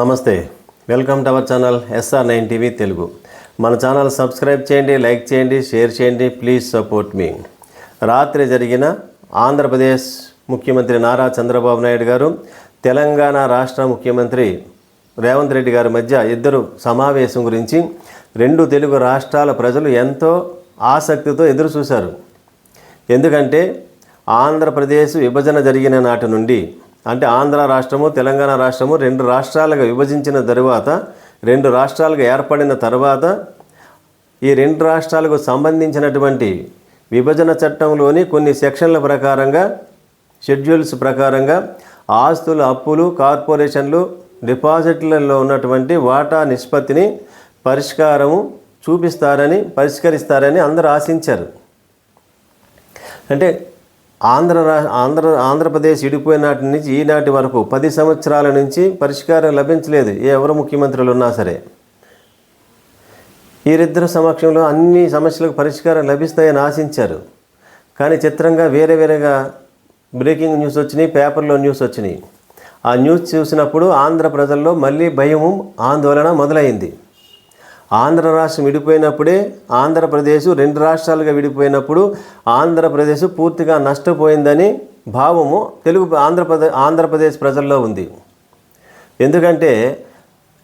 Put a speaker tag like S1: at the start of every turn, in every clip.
S1: నమస్తే welcome to our channel SR nine TV Telugu. మన channel subscribe చేయండి like చేయండి షేర్ చేయండి ప్లీజ్ సపోర్ట్ మీ. రాత్రి జరిగిన ఆంధ్రప్రదేశ్ ముఖ్యమంత్రి నారా చంద్రబాబు నాయుడు గారు తెలంగాణ రాష్ట్ర ముఖ్యమంత్రి రేవంత్ రెడ్డి గారి మధ్య ఇద్దరు సమావేశం గురించి రెండు తెలుగు రాష్ట్రాల ప్రజలు ఎంతో ఆసక్తితో ఎదురు చూశారు. ఎందుకంటే ఆంధ్రప్రదేశ్ విభజన జరిగిన నాటి నుండి అంటే ఆంధ్ర రాష్ట్రము తెలంగాణ రాష్ట్రము రెండు రాష్ట్రాలుగా విభజించిన తరువాత రెండు రాష్ట్రాలుగా ఏర్పడిన తర్వాత ఈ రెండు రాష్ట్రాలకు సంబంధించినటువంటి విభజన చట్టంలోని కొన్ని సెక్షన్ల ప్రకారంగా షెడ్యూల్స్ ప్రకారంగా ఆస్తులు అప్పులు కార్పొరేషన్లు డిపాజిట్లలో ఉన్నటువంటి వాటా నిష్పత్తిని పరిష్కారము చూపిస్తారని పరిష్కరిస్తారని అందరూ ఆశించారు. అంటే ఆంధ్ర ఆంధ్ర ఆంధ్రప్రదేశ్ విడిపోయిన నాటి నుంచి ఈనాటి వరకు పది సంవత్సరాల నుంచి పరిష్కారం లభించలేదు ఎవరు ముఖ్యమంత్రులు ఉన్నా సరే. వీరిద్దరు సమక్షంలో అన్ని సమస్యలకు పరిష్కారం లభిస్తాయని ఆశించారు. కానీ చిత్రంగా వేరే వేరేగా బ్రేకింగ్ న్యూస్ వచ్చినాయి పేపర్లో న్యూస్ వచ్చినాయి. ఆ న్యూస్ చూసినప్పుడు ఆంధ్ర ప్రజల్లో మళ్ళీ భయము ఆందోళన మొదలైంది. ఆంధ్ర రాష్ట్రం విడిపోయినప్పుడే ఆంధ్రప్రదేశ్ రెండు రాష్ట్రాలుగా విడిపోయినప్పుడు ఆంధ్రప్రదేశ్ పూర్తిగా నష్టపోయిందని భావము తెలుగు ఆంధ్రప్రదేశ్ ఆంధ్రప్రదేశ్ ప్రజల్లో ఉంది. ఎందుకంటే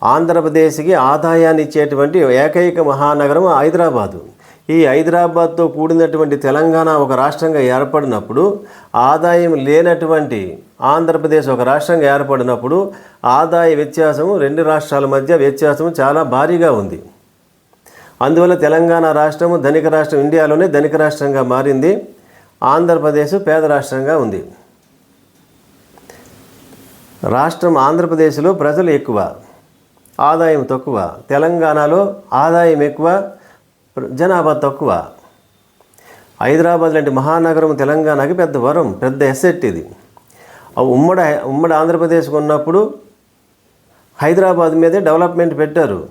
S1: ఆంధ్రప్రదేశ్కి ఆదాయాన్ని ఇచ్చేటువంటి ఏకైక మహానగరం హైదరాబాదు. ఈ హైదరాబాద్తో కూడినటువంటి తెలంగాణ ఒక రాష్ట్రంగా ఏర్పడినప్పుడు ఆదాయం లేనటువంటి ఆంధ్రప్రదేశ్ ఒక రాష్ట్రంగా ఏర్పడినప్పుడు ఆదాయ వ్యత్యాసము రెండు రాష్ట్రాల మధ్య వ్యత్యాసము చాలా భారీగా ఉంది. అందువల్ల తెలంగాణ రాష్ట్రము ధనిక రాష్ట్రం ఇండియాలోనే ధనిక రాష్ట్రంగా మారింది. ఆంధ్రప్రదేశ్ పేద రాష్ట్రంగా ఉంది. రాష్ట్రం ఆంధ్రప్రదేశ్లో ప్రజలు ఎక్కువ ఆదాయం తక్కువ తెలంగాణలో ఆదాయం ఎక్కువ జనాభా తక్కువ. హైదరాబాద్ లాంటి మహానగరం తెలంగాణకి పెద్ద వరం పెద్ద ఎసెట్ ఇది. ఉమ్మడి ఉమ్మడి ఆంధ్రప్రదేశ్కి ఉన్నప్పుడు హైదరాబాద్ మీదే డెవలప్మెంట్ పెట్టారు.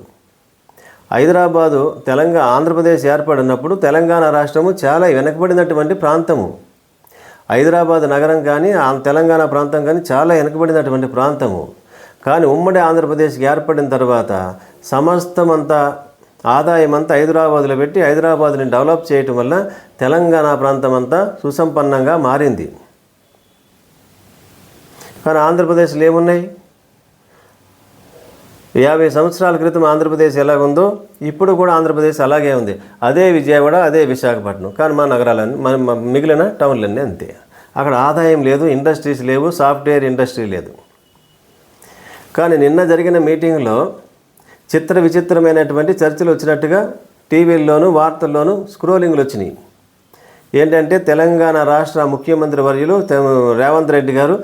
S1: హైదరాబాదు తెలంగాణ ఆంధ్రప్రదేశ్ ఏర్పడినప్పుడు తెలంగాణ రాష్ట్రము చాలా వెనకబడినటువంటి ప్రాంతము. హైదరాబాద్ నగరం కానీ ఆ తెలంగాణ ప్రాంతం కానీ చాలా వెనకబడినటువంటి ప్రాంతము. కానీ ఉమ్మడి ఆంధ్రప్రదేశ్కి ఏర్పడిన తర్వాత సమస్తమంతా ఆదాయం అంతా హైదరాబాద్లో పెట్టి హైదరాబాద్ని డెవలప్ చేయటం వల్ల తెలంగాణ ప్రాంతం అంతా సుసంపన్నంగా మారింది. కానీ ఆంధ్రప్రదేశ్లో ఏమున్నాయి? యాభై సంవత్సరాల క్రితం ఆంధ్రప్రదేశ్ ఎలాగుందో ఇప్పుడు కూడా ఆంధ్రప్రదేశ్ అలాగే ఉంది. అదే విజయవాడ అదే విశాఖపట్నం. కానీ మా నగరాలన్నీ మన మిగిలిన టౌన్లన్నీ అంతే. అక్కడ ఆదాయం లేదు ఇండస్ట్రీస్ లేవు సాఫ్ట్వేర్ ఇండస్ట్రీ లేదు. కానీ నిన్న జరిగిన మీటింగ్లో చిత్ర విచిత్రమైనటువంటి చర్చలు వచ్చినట్టుగా టీవీల్లోనూ వార్తల్లోనూ స్క్రోలింగ్లు వచ్చినాయి. ఏంటంటే తెలంగాణ రాష్ట్ర ముఖ్యమంత్రి వర్యులు రేవంత్ రెడ్డి గారు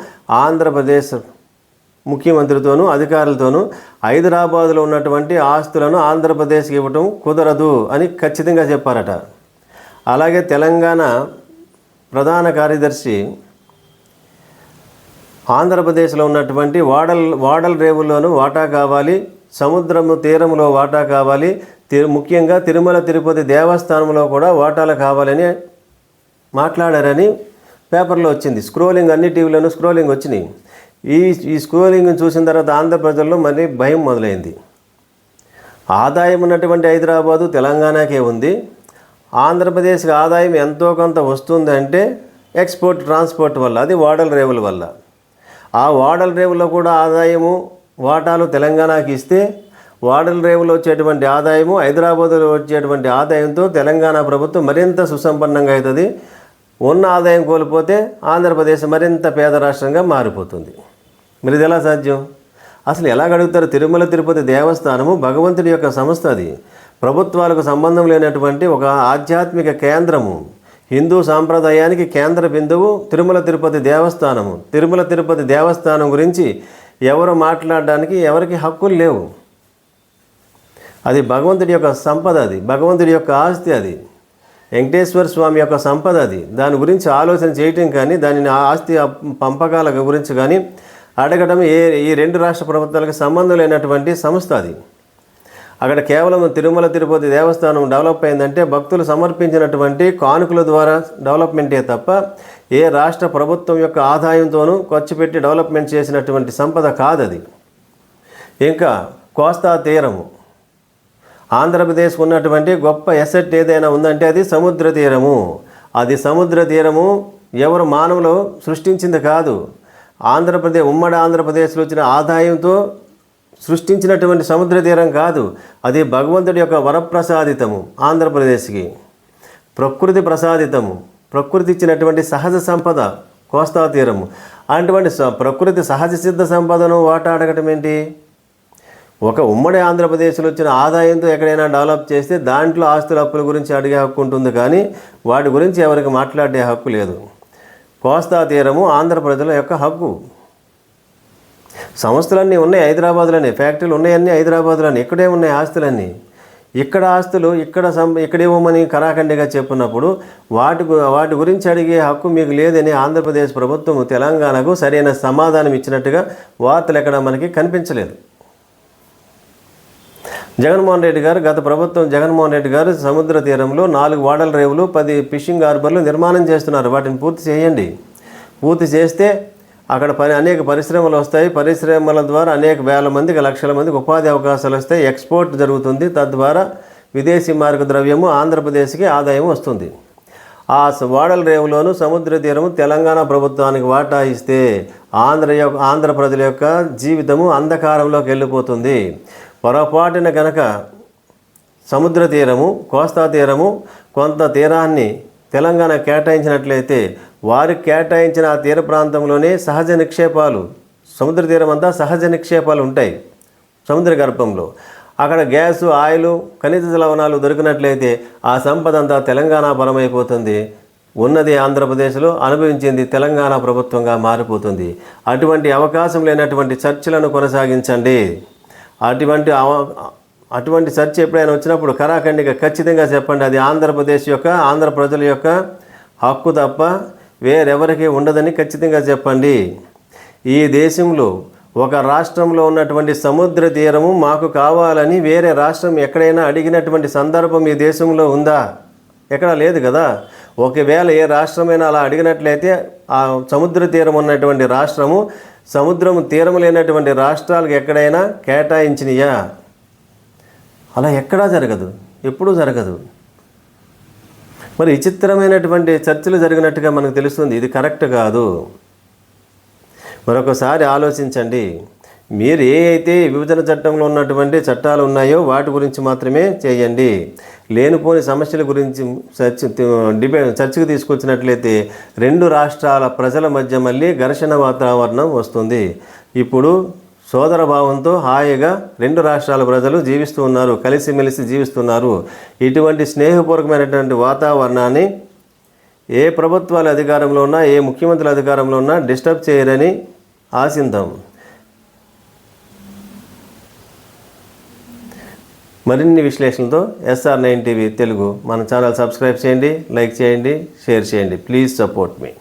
S1: ఆంధ్రప్రదేశ్ ముఖ్యమంత్రితోనూ అధికారులతోనూ హైదరాబాదులో ఉన్నటువంటి ఆస్తులను ఆంధ్రప్రదేశ్కి ఇవ్వటం కుదరదు అని ఖచ్చితంగా చెప్పారట. అలాగే తెలంగాణ ప్రధాన కార్యదర్శి ఆంధ్రప్రదేశ్లో ఉన్నటువంటి వాడల్ వాడల్ రేవుల్లోనూ వాటా కావాలి సముద్రము తీరంలో వాటా కావాలి ముఖ్యంగా తిరుమల తిరుపతి దేవస్థానంలో కూడా వాటాలు కావాలని మాట్లాడారని పేపర్లో వచ్చింది. స్క్రోలింగ్ అన్ని టీవీలోనూ స్క్రోలింగ్ వచ్చినాయి. ఈ ఈ స్క్రోలింగ్ చూసిన తర్వాత ఆంధ్ర ప్రజల్లో మళ్ళీ భయం మొదలైంది. ఆదాయం ఉన్నటువంటి హైదరాబాదు తెలంగాణకే ఉంది. ఆంధ్రప్రదేశ్కి ఆదాయం ఎంతో కొంత వస్తుందంటే ఎక్స్పోర్ట్ ట్రాన్స్పోర్ట్ వల్ల అది వాడల రేవుల వల్ల. ఆ వాడల రేవులో కూడా ఆదాయము వాటాలు తెలంగాణకి ఇస్తే వాడల రేవులో వచ్చేటువంటి ఆదాయము హైదరాబాదులో వచ్చేటువంటి ఆదాయంతో తెలంగాణ ప్రభుత్వం మరింత సుసంపన్నంగా అవుతుంది. ఉన్న ఆదాయం కోల్పోతే ఆంధ్రప్రదేశ్ మరింత పేద రాష్ట్రంగా మారిపోతుంది. మరి ఇది ఎలా సాధ్యం? అసలు ఎలా అడుగుతారు తిరుమల తిరుపతి దేవస్థానము భగవంతుడి యొక్క సంస్థ అది. ప్రభుత్వాలకు సంబంధం లేనటువంటి ఒక ఆధ్యాత్మిక కేంద్రము. హిందూ సాంప్రదాయానికి కేంద్ర బిందువు తిరుమల తిరుపతి దేవస్థానము. తిరుమల తిరుపతి దేవస్థానం గురించి ఎవరు మాట్లాడడానికి ఎవరికి హక్కులు లేవు. అది భగవంతుడి యొక్క సంపద అది. భగవంతుడి యొక్క ఆస్తి అది. వెంకటేశ్వర స్వామి యొక్క సంపద అది. దాని గురించి ఆలోచన చేయటం కానీ దానిని ఆస్తి పంపకాల గురించి కానీ అడగడం ఏ ఈ రెండు రాష్ట్ర ప్రభుత్వాలకు సంబంధం లేనటువంటి సంస్థ అది. అక్కడ కేవలం తిరుమల తిరుపతి దేవస్థానం డెవలప్ అయిందంటే భక్తులు సమర్పించినటువంటి కానుకల ద్వారా డెవలప్మెంటే తప్ప ఏ రాష్ట్ర ప్రభుత్వం యొక్క ఆదాయంతోనూ ఖర్చు పెట్టి డెవలప్మెంట్ చేసినటువంటి సంపద కాదది. ఇంకా కోస్తా తీరము. ఆంధ్రప్రదేశ్ ఉన్నటువంటి గొప్ప ఎసెట్ ఏదైనా ఉందంటే అది సముద్ర తీరము. అది సముద్ర తీరము ఎవరు మానవులు సృష్టించింది కాదు. ఆంధ్రప్రదేశ్ ఉమ్మడి ఆంధ్రప్రదేశ్లో వచ్చిన ఆదాయంతో సృష్టించినటువంటి సముద్ర తీరం కాదు అది భగవంతుడి యొక్క వరప్రసాదితము ఆంధ్రప్రదేశ్కి. ప్రకృతి ప్రసాదితము ప్రకృతి ఇచ్చినటువంటి సహజ సంపద కోస్తా తీరము. అటువంటి ప్రకృతి సహజ సిద్ధ సంపదను వాటా అడగటం ఏంటి? ఒక ఉమ్మడి ఆంధ్రప్రదేశ్లో వచ్చిన ఆదాయంతో ఎక్కడైనా డెవలప్ చేస్తే దాంట్లో ఆస్తుల అప్పుల గురించి అడిగే హక్కు ఉంటుంది కానీ వాటి గురించి ఎవరికి మాట్లాడే హక్కు లేదు. కోస్తా తీరము ఆంధ్ర ప్రజల యొక్క హక్కు. సంస్థలన్నీ ఉన్నాయి హైదరాబాద్లోనే ఫ్యాక్టరీలు ఉన్నాయన్నీ హైదరాబాద్లోనే ఇక్కడే ఉన్నాయి ఆస్తులన్నీ. ఇక్కడ ఆస్తులు ఇక్కడ సం ఇక్కడేమోమని కరాఖండిగా చెప్పినప్పుడు వాటి గు- వాటి గురించి అడిగే హక్కు మీకు లేదని ఆంధ్రప్రదేశ్ ప్రభుత్వం తెలంగాణకు సరైన సమాధానం ఇచ్చినట్టుగా వార్తలు ఎక్కడ మనకి కనిపించలేదు. జగన్మోహన్ రెడ్డి గారు గత ప్రభుత్వం జగన్మోహన్ రెడ్డి గారు సముద్ర తీరంలో నాలుగు వాడల రేవులు పది ఫిషింగ్ హార్బర్లు నిర్మాణం చేస్తున్నారు. వాటిని పూర్తి చేయండి. పూర్తి చేస్తే అక్కడ పని అనేక పరిశ్రమలు వస్తాయి. పరిశ్రమల ద్వారా అనేక వేల మందికి లక్షల మందికి ఉపాధి అవకాశాలు వస్తాయి. ఎక్స్పోర్ట్ జరుగుతుంది. తద్వారా విదేశీ మార్గ ద్రవ్యము ఆంధ్రప్రదేశ్కి ఆదాయం వస్తుంది. ఆ వాడల రేవులోను సముద్ర తీరము తెలంగాణ ప్రభుత్వానికి వాటా ఇస్తే ఆంధ్ర యొక్క ఆంధ్ర ప్రజల యొక్క జీవితము అంధకారంలోకి వెళ్ళిపోతుంది. పొరపాటున గనక సముద్ర తీరము కోస్తా తీరము కొంత తీరాన్ని తెలంగాణ కేటాయించినట్లయితే వారు కేటాయించిన ఆ తీర ప్రాంతంలోనే సహజ నిక్షేపాలు సముద్ర తీరం అంతా సహజ నిక్షేపాలు ఉంటాయి సముద్ర గర్భంలో. అక్కడ గ్యాసు ఆయిల్ ఖనిజ లవణాలు దొరికినట్లయితే ఆ సంపద అంతా తెలంగాణ పరమైపోతుంది. ఉన్నది ఆంధ్రప్రదేశ్లో అనుభవించింది తెలంగాణ ప్రభుత్వంగా మారిపోతుంది. అటువంటి అవకాశం లేనటువంటి చర్చలను కొనసాగించండి. అటువంటి అటువంటి చర్చ ఎప్పుడైనా వచ్చినప్పుడు కరాఖండిగా ఖచ్చితంగా చెప్పండి. అది ఆంధ్రప్రదేశ్ యొక్క ఆంధ్ర ప్రజల యొక్క హక్కు తప్ప వేరెవరికి ఉండదని ఖచ్చితంగా చెప్పండి. ఈ దేశంలో ఒక రాష్ట్రంలో ఉన్నటువంటి సముద్ర తీరము మాకు కావాలని వేరే రాష్ట్రం ఎక్కడైనా అడిగినటువంటి సందర్భం ఈ దేశంలో ఉందా? ఎక్కడ లేదు కదా. ఒకవేళ ఏ రాష్ట్రమైనా అలా అడిగినట్లయితే ఆ సముద్ర తీరం ఉన్నటువంటి రాష్ట్రము సముద్రము తీరం లేనటువంటి రాష్ట్రాలకు ఎక్కడైనా కేటాయించినయా? అలా ఎక్కడా జరగదు ఎప్పుడూ జరగదు. మరి విచిత్రమైనటువంటి చర్చలు జరిగినట్టుగా మనకు తెలుస్తుంది ఇది కరెక్ట్ కాదు. మరొకసారి ఆలోచించండి. మీరు ఏ అయితే విభజన చట్టంలో ఉన్నటువంటి చట్టాలు ఉన్నాయో వాటి గురించి మాత్రమే చేయండి. లేనిపోని సమస్యల గురించి చర్చ డిపెండ్ చర్చకు తీసుకొచ్చినట్లయితే రెండు రాష్ట్రాల ప్రజల మధ్య మళ్ళీ ఘర్షణ వాతావరణం వస్తుంది. ఇప్పుడు సోదర భావంతో హాయిగా రెండు రాష్ట్రాల ప్రజలు జీవిస్తూ ఉన్నారు కలిసిమెలిసి జీవిస్తున్నారు. ఇటువంటి స్నేహపూర్వకమైనటువంటి వాతావరణాన్ని ఏ ప్రభుత్వాలు అధికారంలో ఉన్నా ఏ ముఖ్యమంత్రుల అధికారంలో ఉన్నా డిస్టర్బ్ చేయరని ఆశిద్దాం మరిన్ని విశ్లేషణలతో ఎస్ఆర్ నైన్ టీవీ తెలుగు మన ఛానల్ సబ్స్క్రైబ్ చేయండి లైక్ చేయండి షేర్ చేయండి. Please support me